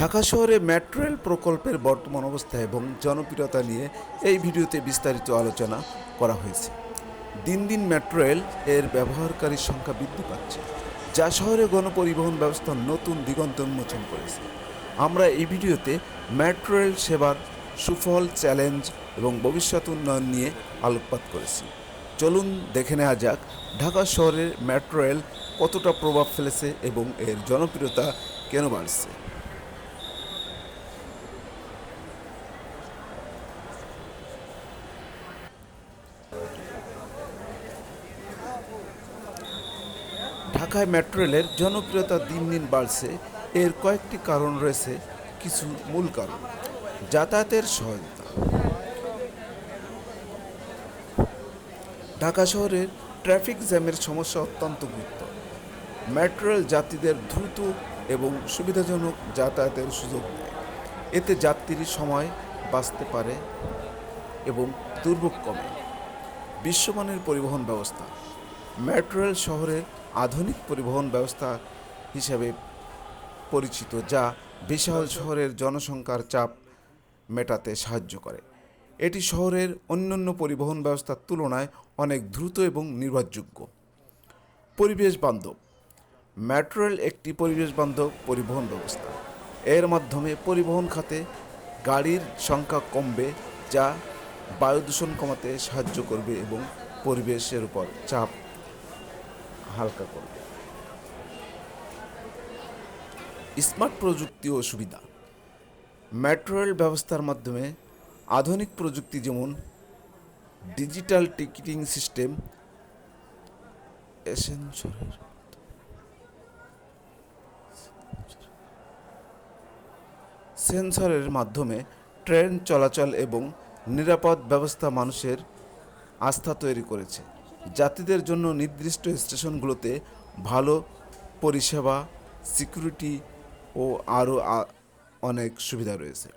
ঢাকা শহরে metro rail প্রকল্পের বর্তমান অবস্থা এবং জনপ্রিয়তা নিয়ে এই ভিডিওতে বিস্তারিত আলোচনা করা হয়েছে। দিন দিন মেট্রো রেল এর ব্যবহারকারীর সংখ্যা বৃদ্ধি পাচ্ছে, যা শহরে গণপরিবহন ব্যবস্থার নতুন দিগন্ত উন্মোচন করেছে। আমরা এই ভিডিওতে মেট্রো রেল সেবার সুফল চ্যালেঞ্জ এবং ভবিষ্যৎ উন্নয়ন নিয়ে আলোকপাত করেছি। চলুন দেখে নেওয়া যাক ঢাকা শহরের মেট্রো রেল কতটা প্রভাব ফেলেছে এবং এর জনপ্রিয়তা কেন বাড়ছে। ঢাকায় মেট্রো রেলের জনপ্রিয়তা দিন দিন বাড়ছে। এর কয়েকটি কারণ রয়েছে, কিছু মূল কারণ। যাতায়াতের সহায়তা। ঢাকা শহরের ট্রাফিক জ্যামের সমস্যা অত্যন্ত গুরুত্ব। মেট্রো রেল যাত্রীদের দ্রুত এবং সুবিধাজনক যাতায়াতের সুযোগ দেয়। এতে যাত্রীর সময় বাঁচতে পারে এবং দুর্ভোগ কমে। বিশ্বমানের পরিবহন ব্যবস্থা। মেট্রো রেল শহরের আধুনিক পরিবহন ব্যবস্থা হিসেবে পরিচিত, যা বিশাল শহরের জনসংখ্যার চাপ মেটাতে সাহায্য করে। এটি শহরের অন্যান্য পরিবহন ব্যবস্থার তুলনায় অনেক দ্রুত এবং নির্ভরযোগ্য। পরিবেশ বান্ধব। মেট্রো রেল একটি পরিবেশ বান্ধব পরিবহন ব্যবস্থা। এর মাধ্যমে পরিবহন খাতে গাড়ির সংখ্যা কমবে, যা বায়ু দূষণ কমাতে সাহায্য করবে এবং পরিবেশের উপর চাপ হালকা করবে। স্মার্ট প্রযুক্তি ও সুবিধা। মেট্রো রেল ব্যবস্থার মাধ্যমে আধুনিক প্রযুক্তি যেমন ডিজিটাল টিকিটিং সিস্টেম এসেন্সরের সেন্সরের মাধ্যমে ট্রেন চলাচল এবং নিরাপদ ব্যবস্থা মানুষের আস্থা তৈরি করেছে। যাত্রীদের জন্য নির্দিষ্ট স্টেশনগুলোতে ভালো পরিষেবা, সিকিউরিটি ও আরও অনেক সুবিধা রয়েছে।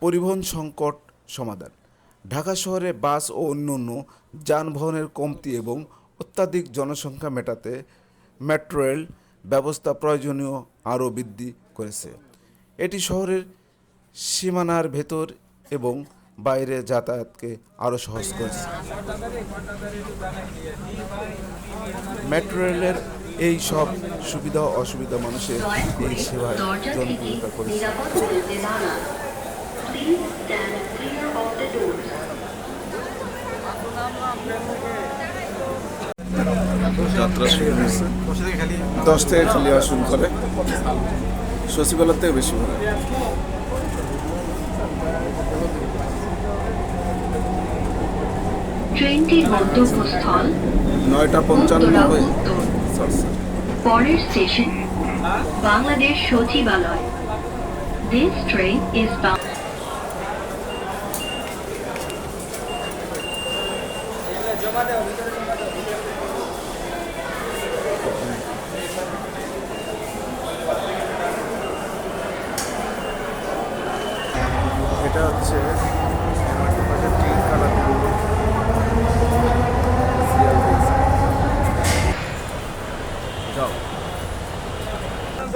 পরিবহন সংকট সমাধান। ঢাকা শহরে বাস ও অন্যান্য যানবাহনের কমতি এবং অত্যাধিক জনসংখ্যা মেটাতে মেট্রো রেল ব্যবস্থা প্রয়োজনীয় আরও বৃদ্ধি করেছে। এটি শহরের সীমানার ভেতর এবং বাইরে যাতায়াতকে আরও সহজ করেছে। মেট্রো রেলের এই সব সুবিধা অসুবিধা মানুষের এই সেবায় জনপ্রিয়তা করেছে। যাত্রা শুরু হয়েছে। দশ থেকে খালি শুরু করে। সচিবালয় থেকে বেশি ট্রেনটির গন্তব্যস্থল নয়টা পঞ্চান্ন। পরের স্টেশন বাংলাদেশ সচিবালয় This train is bound এটা হচ্ছে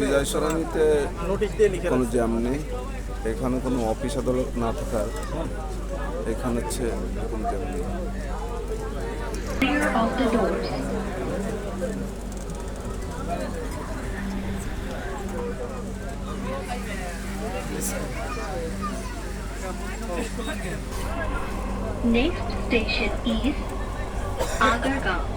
বিজয় সরণিতে লিখে কোনো জ্যাম নেই। এখানে কোনো অফিস আদালত না থাকার। এখানে হচ্ছে কোনো জ্যাম নেই। Next station is Agargaon.